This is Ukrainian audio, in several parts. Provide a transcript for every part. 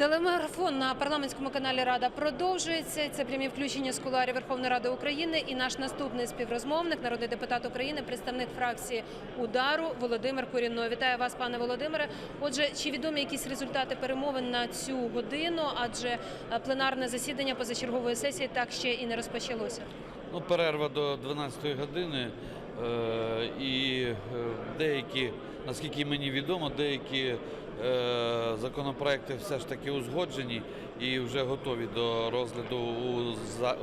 Телемарафон на парламентському каналі Рада продовжується. Це прямі включення з кулуарів Верховної Ради України. І наш наступний співрозмовник, народний депутат України, представник фракції удару Володимир Курінно. Вітаю вас, пане Володимире. Отже, чи відомі якісь результати перемовин на цю годину? Адже е, пленарне засідання позачергової сесії так ще і не розпочалося. Ну, перерва до 12 години. Е, і е, деякі, наскільки мені відомо, деякі законопроекти все ж таки узгоджені і вже готові до розгляду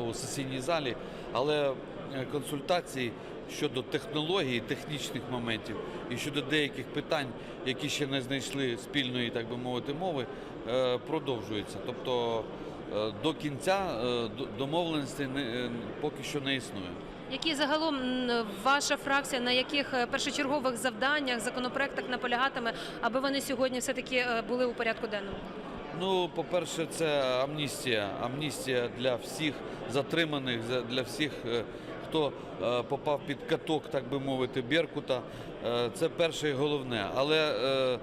у, сесійній залі. Але е, консультації щодо технології, технічних моментів і щодо деяких питань, які ще не знайшли спільної, так би мовити, мови, е, продовжуються. Тобто е, до кінця е, домовленостей е, поки що не існує. Які загалом ваша фракція на яких е, першочергових завданнях, законопроектах наполягатиме, аби вони сьогодні все таки були у порядку денному? Ну, по-перше, це амністія. Амністія для всіх затриманих, за- для всіх, е, хто е, попав під каток, так би мовити, Беркута. Е, Це перше і головне. Але е, е,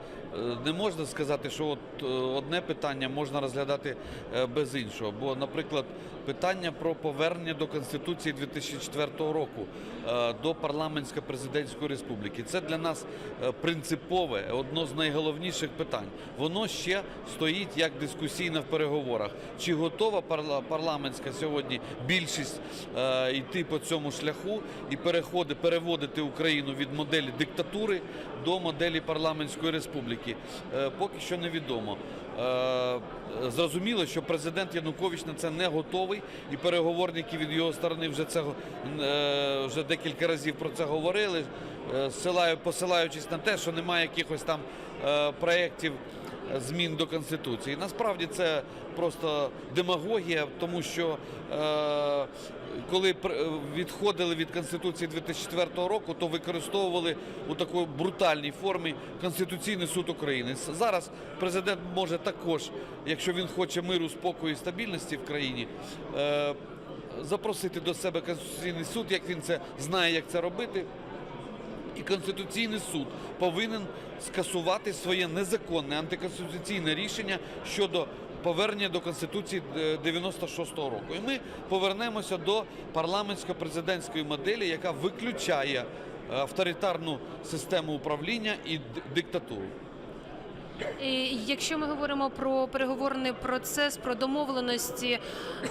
не можна сказати, що от е, одне питання можна розглядати е, без іншого. Бо, наприклад, питання про повернення до Конституції 2004 року, е, до парламентсько-президентської республіки. Це для нас е, принципове, одно з найголовніших питань. Воно ще стоїть як дискусійно в переговорах. Чи готова парла- парламентська сьогодні більшість е, йти по цьому шляху і переходи, переводити Україну від моделі диктатури до моделі парламентської республіки? Е, поки що невідомо. Е, Зрозуміло, що президент Янукович на це не готовий, і переговорники від його сторони вже це е, вже декілька разів про це говорили, посилаючись на те, що немає якихось там проєктів змін до конституції. Насправді це просто демагогія, тому що е, коли відходили від конституції 2004 року, то використовували у такій брутальній формі Конституційний суд України. Зараз президент може також, якщо він хоче миру, спокою і стабільності в країні. е, Запросити до себе Конституційний суд, як він це знає, як це робити, і Конституційний суд повинен скасувати своє незаконне антиконституційне рішення щодо повернення до Конституції е, 96-го року. І ми повернемося до парламентсько-президентської моделі, яка виключає е, авторитарну систему управління і диктатуру. Якщо ми говоримо про переговорний процес, про домовленості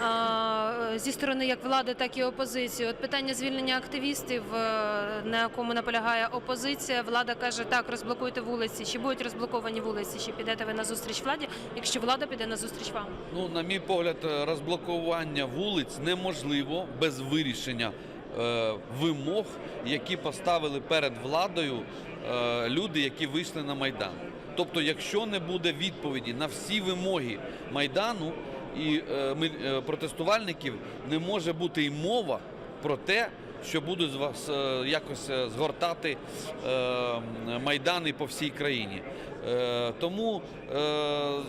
а, зі сторони як влади, так і опозиції, от питання звільнення активістів, е, на якому наполягає опозиція, влада каже, так, розблокуйте вулиці. Чи будуть розблоковані вулиці? Чи підете ви на зустріч владі? Якщо влада піде на зустріч вам? Ну, на мій погляд, е, розблокування вулиць неможливо без вирішення е, вимог, які поставили перед владою е, люди, які вийшли на майдан. Тобто, якщо не буде відповіді на всі вимоги майдану і е, е, протестувальників, не може бути й мова про те, що будуть е, якось згортати майдани по всій країні. Тому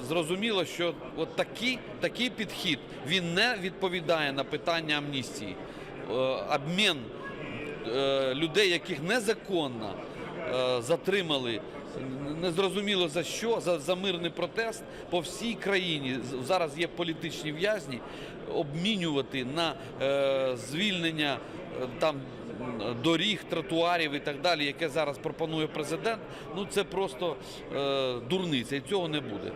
зрозуміло, що от такий, такий підхід він не відповідає на питання амністії. Обмін людей, яких незаконно затримали. Незрозуміло за що, за, за мирний протест по всій країні. Зараз є політичні в'язні, обмінювати на е, звільнення е, там доріг, тротуарів і так далі, яке зараз пропонує президент. Ну це просто е, дурниця, і цього не буде.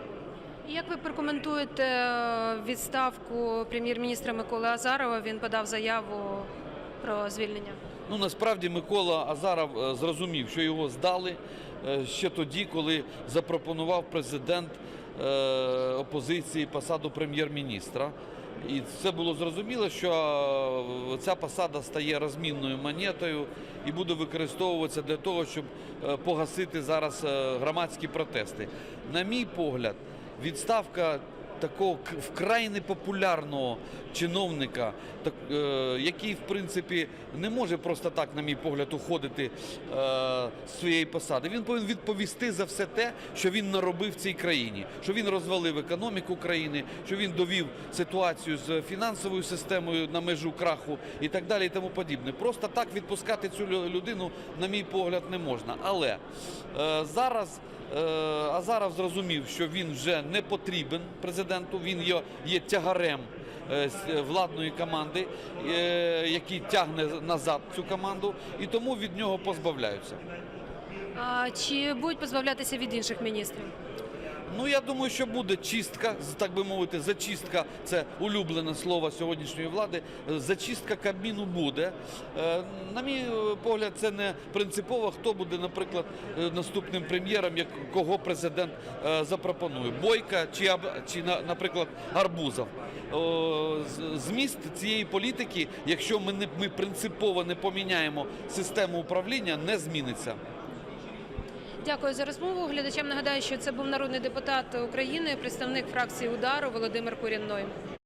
Як ви прокоментуєте е, відставку прем'єр-міністра Миколи Азарова? Він подав заяву про звільнення. Ну насправді Микола Азаров е, зрозумів, що його здали е, ще тоді, коли запропонував президент е, опозиції посаду прем'єр-міністра. І це було зрозуміло, що ця посада стає розмінною монетою і буде використовуватися для того, щоб погасити зараз громадські протести. На мій погляд, відставка такого вкрай непопулярного чиновника, так, е, який, в принципі, не може просто так, на мій погляд, уходити е, з своєї посади. Він повинен відповісти за все те, що він наробив в цій країні, що він розвалив економіку країни, що він довів ситуацію з фінансовою системою на межу краху і так далі, і тому подібне. Просто так відпускати цю людину, на мій погляд, не можна. Але е, зараз Е, Азаров зрозумів, що він вже не потрібен президенту, він є, тягарем е, владної команди, е, який тягне назад цю команду, і тому від нього позбавляються. А чи будуть позбавлятися від інших міністрів? Ну я думаю, що буде чистка, так би мовити, зачистка це улюблене слово сьогоднішньої влади. Е, Зачистка Кабміну буде. Е, На мій е, погляд, це не принципово, хто буде, наприклад, наступним прем'єром, кого президент запропонує. Бойка чи, чи на- наприклад, Арбузов. Зміст цієї політики, якщо ми не ми принципово не поміняємо систему управління, не зміниться. Дякую за розмову. Глядачам нагадаю, що це був народний депутат України, представник фракції удару Володимир Курінной.